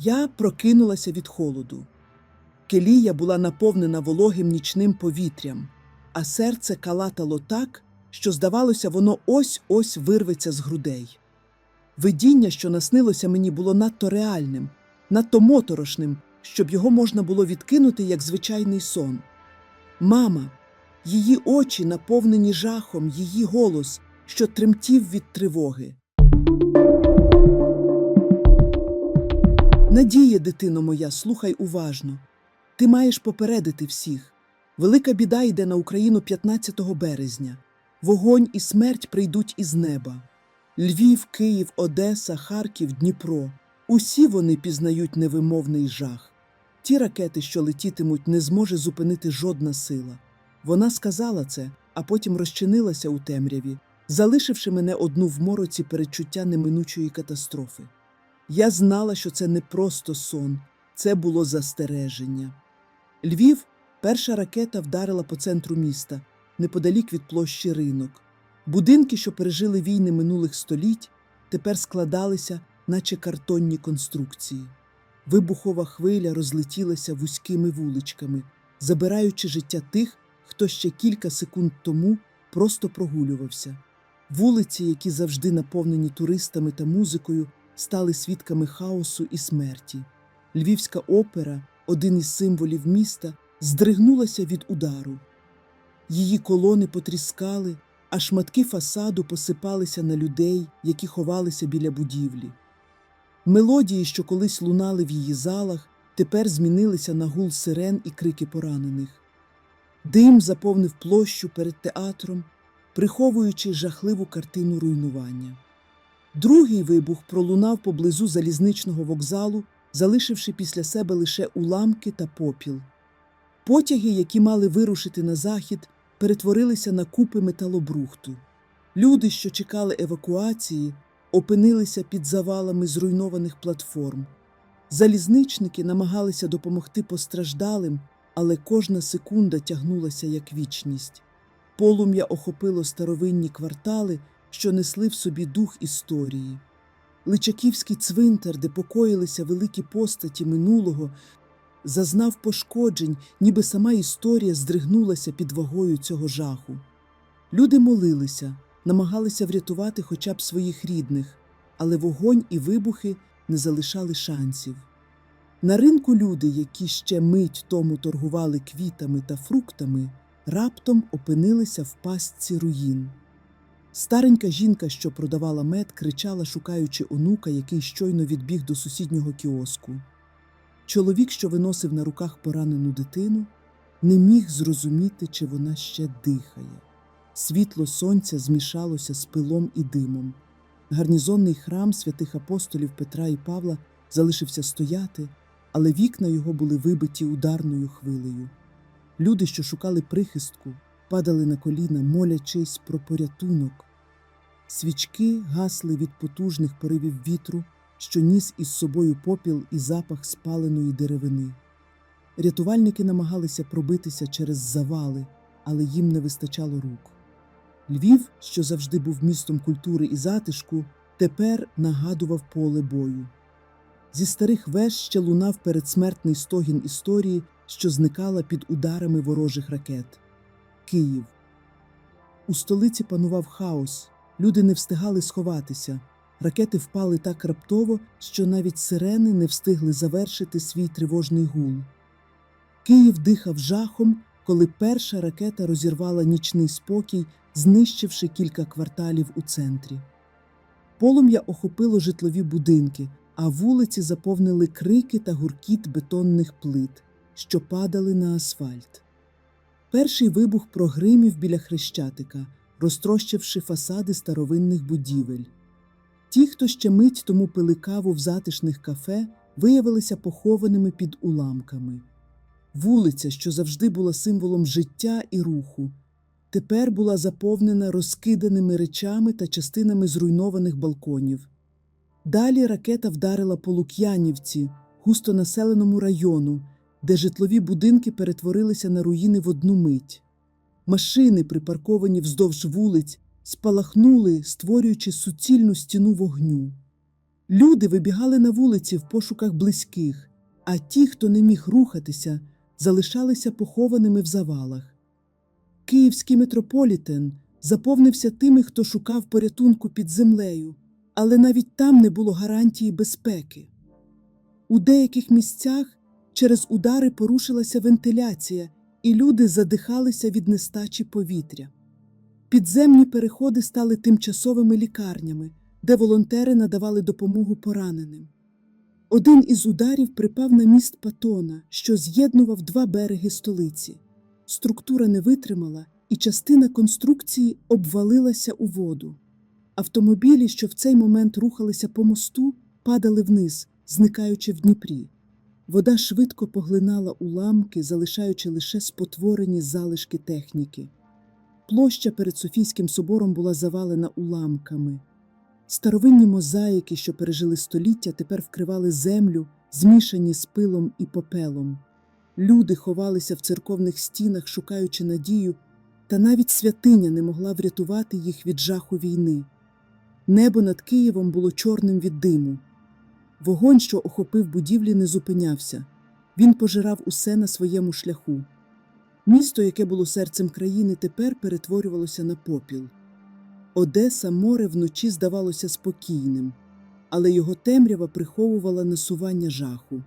Я прокинулася від холоду. Келія була наповнена вологим нічним повітрям, а серце калатало так, що, здавалося, воно ось ось вирветься з грудей. Видіння, що наснилося мені, було надто реальним, надто моторошним, щоб його можна було відкинути як звичайний сон. Мама, її очі наповнені жахом, її голос, що тремтів від тривоги. Надія, дитино моя, слухай уважно. Ти маєш попередити всіх. Велика біда йде на Україну 15 березня. Вогонь і смерть прийдуть із неба. Львів, Київ, Одеса, Харків, Дніпро. Усі вони пізнають невимовний жах. Ті ракети, що летітимуть, не зможе зупинити жодна сила. Вона сказала це, а потім розчинилася у темряві, залишивши мене одну в мороці передчуття неминучої катастрофи. Я знала, що це не просто сон, це було застереження. Львів, перша ракета вдарила по центру міста, неподалік від площі ринок. Будинки, що пережили війни минулих століть, тепер складалися, наче картонні конструкції. Вибухова хвиля розлетілася вузькими вуличками, забираючи життя тих, хто ще кілька секунд тому просто прогулювався. Вулиці, які завжди наповнені туристами та музикою, стали свідками хаосу і смерті. Львівська опера, один із символів міста, здригнулася від удару. Її колони потріскали, а шматки фасаду посипалися на людей, які ховалися біля будівлі. Мелодії, що колись лунали в її залах, тепер змінилися на гул сирен і крики поранених. Дим заповнив площу перед театром, приховуючи жахливу картину руйнування. Другий вибух пролунав поблизу залізничного вокзалу, залишивши після себе лише уламки та попіл. Потяги, які мали вирушити на захід, перетворилися на купи металобрухту. Люди, що чекали евакуації, опинилися під завалами зруйнованих платформ. Залізничники намагалися допомогти постраждалим, але кожна секунда тягнулася як вічність. Полум'я охопило старовинні квартали, що несли в собі дух історії. Личаківський цвинтар, де покоїлися великі постаті минулого, зазнав пошкоджень, ніби сама історія здригнулася під вагою цього жаху. Люди молилися, намагалися врятувати хоча б своїх рідних, але вогонь і вибухи не залишали шансів. На ринку люди, які ще мить тому торгували квітами та фруктами, раптом опинилися в пастці руїн. Старенька жінка, що продавала мед, кричала, шукаючи онука, який щойно відбіг до сусіднього кіоску. Чоловік, що виносив на руках поранену дитину, не міг зрозуміти, чи вона ще дихає. Світло сонця змішалося з пилом і димом. Гарнізонний храм святих апостолів Петра і Павла залишився стояти, але вікна його були вибиті ударною хвилею. Люди, що шукали прихистку, падали на коліна, молячись про порятунок. Свічки гасли від потужних поривів вітру, що ніс із собою попіл і запах спаленої деревини. Рятувальники намагалися пробитися через завали, але їм не вистачало рук. Львів, що завжди був містом культури і затишку, тепер нагадував поле бою. Зі старих веж ще лунав передсмертний стогін історії, що зникала під ударами ворожих ракет. Київ. У столиці панував хаос, люди не встигали сховатися. Ракети впали так раптово, що навіть сирени не встигли завершити свій тривожний гул. Київ дихав жахом, коли перша ракета розірвала нічний спокій, знищивши кілька кварталів у центрі. Полум'я охопило житлові будинки, а вулиці заповнили крики та гуркіт бетонних плит, що падали на асфальт. Перший вибух прогримів біля хрещатика, розтрощивши фасади старовинних будівель. Ті, хто ще мить тому пили каву в затишних кафе, виявилися похованими під уламками. Вулиця, що завжди була символом життя і руху, тепер була заповнена розкиданими речами та частинами зруйнованих балконів. Далі ракета вдарила по Лук'янівці, густонаселеному району, де житлові будинки перетворилися на руїни в одну мить. Машини, припарковані вздовж вулиць, спалахнули, створюючи суцільну стіну вогню. Люди вибігали на вулиці в пошуках близьких, а ті, хто не міг рухатися, залишалися похованими в завалах. Київський метрополітен заповнився тими, хто шукав порятунку під землею, але навіть там не було гарантії безпеки. У деяких місцях через удари порушилася вентиляція, і люди задихалися від нестачі повітря. Підземні переходи стали тимчасовими лікарнями, де волонтери надавали допомогу пораненим. Один із ударів припав на міст Патона, що з'єднував два береги столиці. Структура не витримала, і частина конструкції обвалилася у воду. Автомобілі, що в цей момент рухалися по мосту, падали вниз, зникаючи в Дніпрі. Вода швидко поглинала уламки, залишаючи лише спотворені залишки техніки. Площа перед Софійським собором була завалена уламками. Старовинні мозаїки, що пережили століття, тепер вкривали землю, змішані з пилом і попелом. Люди ховалися в церковних стінах, шукаючи надію, та навіть святиня не могла врятувати їх від жаху війни. Небо над Києвом було чорним від диму. Вогонь, що охопив будівлі, не зупинявся. Він пожирав усе на своєму шляху. Місто, яке було серцем країни, тепер перетворювалося на попіл. Одеса море вночі здавалося спокійним, але його темрява приховувала насування жаху.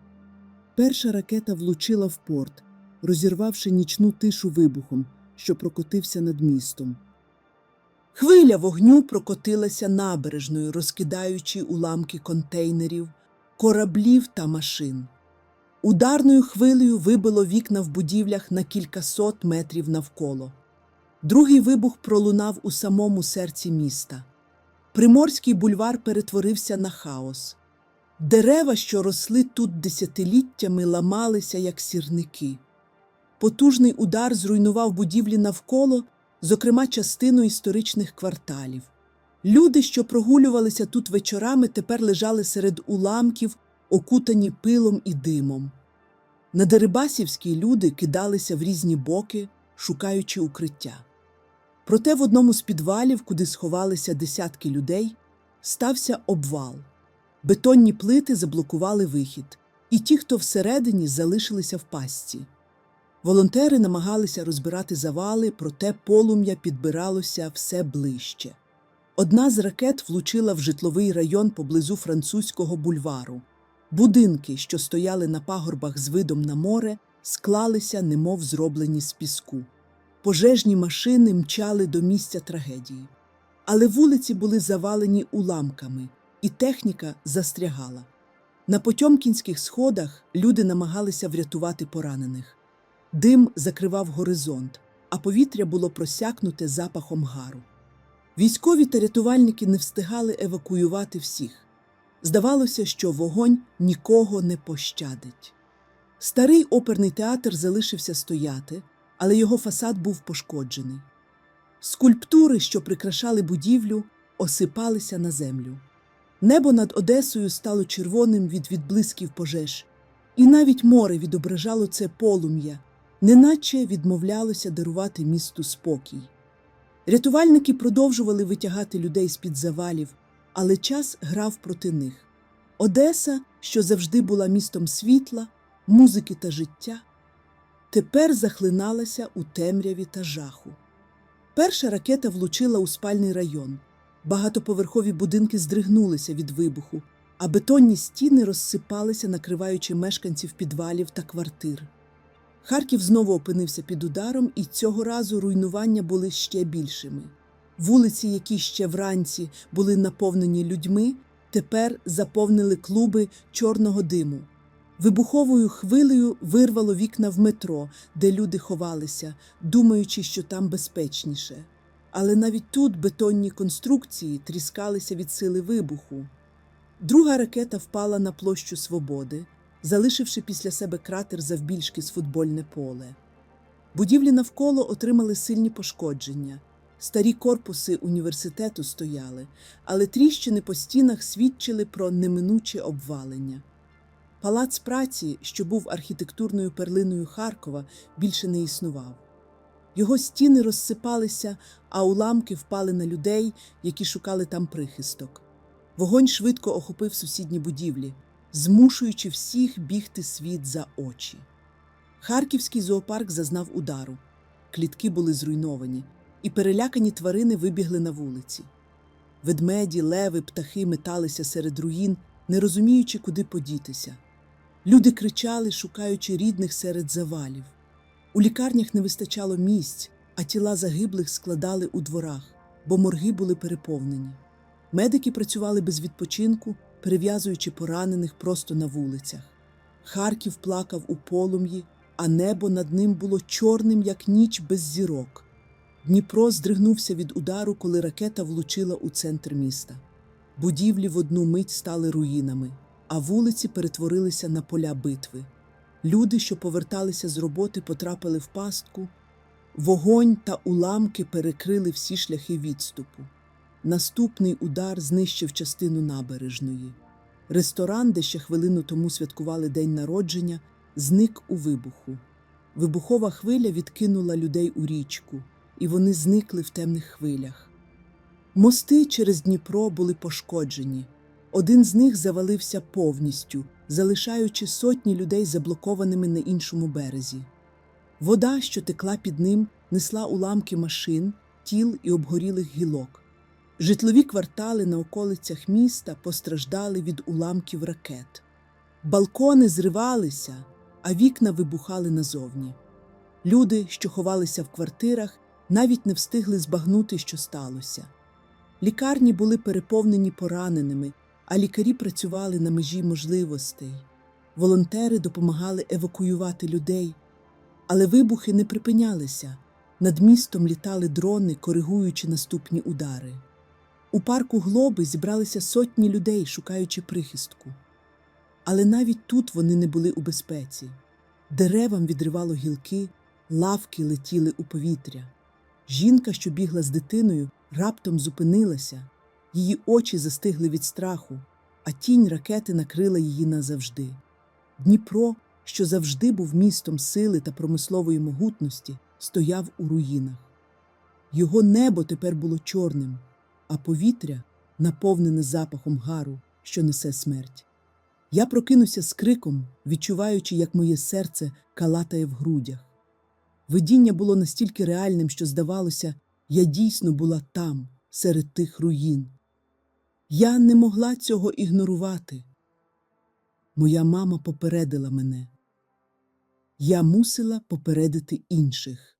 Перша ракета влучила в порт, розірвавши нічну тишу вибухом, що прокотився над містом. Хвиля вогню прокотилася набережною, розкидаючи уламки контейнерів, кораблів та машин. Ударною хвилею вибило вікна в будівлях на кількасот метрів навколо. Другий вибух пролунав у самому серці міста. Приморський бульвар перетворився на хаос. Дерева, що росли тут десятиліттями, ламалися, як сірники. Потужний удар зруйнував будівлі навколо, зокрема частину історичних кварталів. Люди, що прогулювалися тут вечорами, тепер лежали серед уламків, окутані пилом і димом. На Дерибасівській люди кидалися в різні боки, шукаючи укриття. Проте в одному з підвалів, куди сховалися десятки людей, стався обвал. Бетонні плити заблокували вихід, і ті, хто всередині, залишилися в пастці. Волонтери намагалися розбирати завали, проте полум'я підбиралося все ближче. Одна з ракет влучила в житловий район поблизу французького бульвару. Будинки, що стояли на пагорбах з видом на море, склалися, немов зроблені з піску. Пожежні машини мчали до місця трагедії. Але вулиці були завалені уламками, і техніка застрягала. На Потьомкінських сходах люди намагалися врятувати поранених. Дим закривав горизонт, а повітря було просякнуте запахом гару. Військові та рятувальники не встигали евакуювати всіх. Здавалося, що вогонь нікого не пощадить. Старий оперний театр залишився стояти, але його фасад був пошкоджений. Скульптури, що прикрашали будівлю, осипалися на землю. Небо над Одесою стало червоним від відблисків пожеж, і навіть море відображало це полум'я, неначе відмовлялося дарувати місту спокій. Рятувальники продовжували витягати людей з-під завалів, але час грав проти них. Одеса, що завжди була містом світла, музики та життя, тепер захлиналася у темряві та жаху. Перша ракета влучила у спальний район. Багатоповерхові будинки здригнулися від вибуху, а бетонні стіни розсипалися, накриваючи мешканців підвалів та квартир. Харків знову опинився під ударом, і цього разу руйнування були ще більшими. Вулиці, які ще вранці були наповнені людьми, тепер заповнили клуби чорного диму. Вибуховою хвилею вирвало вікна в метро, де люди ховалися, думаючи, що там безпечніше. Але навіть тут бетонні конструкції тріскалися від сили вибуху. Друга ракета впала на площу Свободи, залишивши після себе кратер завбільшки з футбольне поле. Будівлі навколо отримали сильні пошкодження. Старі корпуси університету стояли, але тріщини по стінах свідчили про неминуче обвалення. Палац праці, що був архітектурною перлиною Харкова, більше не існував. Його стіни розсипалися, а уламки впали на людей, які шукали там прихисток. Вогонь швидко охопив сусідні будівлі, змушуючи всіх бігти світ за очі. Харківський зоопарк зазнав удару. Клітки були зруйновані, і перелякані тварини вибігли на вулиці. Ведмеді, леви, птахи металися серед руїн, не розуміючи, куди подітися. Люди кричали, шукаючи рідних серед завалів. У лікарнях не вистачало місць, а тіла загиблих складали у дворах, бо морги були переповнені. Медики працювали без відпочинку, перев'язуючи поранених просто на вулицях. Харків плакав у полум'ї, а небо над ним було чорним, як ніч без зірок. Дніпро здригнувся від удару, коли ракета влучила у центр міста. Будівлі в одну мить стали руїнами, а вулиці перетворилися на поля битви. Люди, що поверталися з роботи, потрапили в пастку. Вогонь та уламки перекрили всі шляхи відступу. Наступний удар знищив частину набережної. Ресторан, де ще хвилину тому святкували день народження, зник у вибуху. Вибухова хвиля відкинула людей у річку, і вони зникли в темних хвилях. Мости через Дніпро були пошкоджені. Один з них завалився повністю, залишаючи сотні людей заблокованими на іншому березі. Вода, що текла під ним, несла уламки машин, тіл і обгорілих гілок. Житлові квартали на околицях міста постраждали від уламків ракет. Балкони зривалися, а вікна вибухали назовні. Люди, що ховалися в квартирах, навіть не встигли збагнути, що сталося. Лікарні були переповнені пораненими, а лікарі працювали на межі можливостей. Волонтери допомагали евакуювати людей, але вибухи не припинялися. Над містом літали дрони, коригуючи наступні удари. У парку Глоби зібралися сотні людей, шукаючи прихистку. Але навіть тут вони не були у безпеці. Деревам відривало гілки, лавки летіли у повітря. Жінка, що бігла з дитиною, раптом зупинилася, її очі застигли від страху, а тінь ракети накрила її назавжди. Дніпро, що завжди був містом сили та промислової могутності, стояв у руїнах. Його небо тепер було чорним, а повітря наповнене запахом гару, що несе смерть. Я прокинуся з криком, відчуваючи, як моє серце калатає в грудях. Видіння було настільки реальним, що, здавалося, я дійсно була там, серед тих руїн. Я не могла цього ігнорувати. Моя мама попередила мене. Я мусила попередити інших.